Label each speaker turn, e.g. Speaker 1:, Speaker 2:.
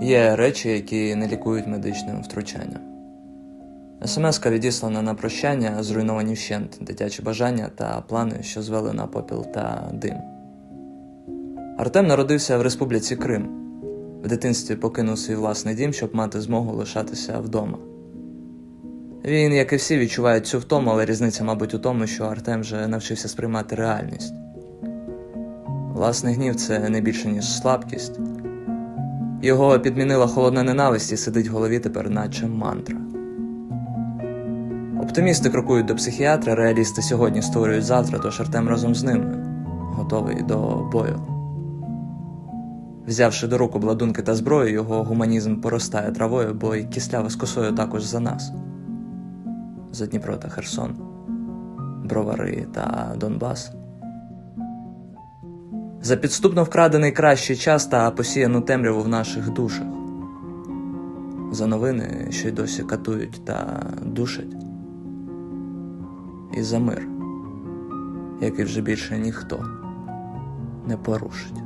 Speaker 1: Є речі, які не лікують медичним втручанням. СМС-ка відіслана на прощання, зруйновані вщент дитячі бажання та плани, що звели на попіл та дим. Артем народився в Республіці Крим. В дитинстві покинув свій власний дім, щоб мати змогу лишатися вдома. Він, як і всі, відчуває цю втому, але різниця, мабуть, у тому, що Артем вже навчився сприймати реальність. Власний гнів це не більше, ніж слабкість. Його підмінила холодна ненависть і сидить в голові тепер, наче мантра. Оптимісти крокують до психіатра, реалісти сьогодні створюють завтра, тож Артем разом з ними, готовий до бою. Взявши до рук обладунки та зброю, його гуманізм поростає травою, бо й кислява з косою також за нас. За Дніпро та Херсон, Бровари та Донбас. За підступно вкрадений кращий час та посіяну темряву в наших душах. За новини, що й досі катують та душать. І за мир, який вже більше ніхто не порушить.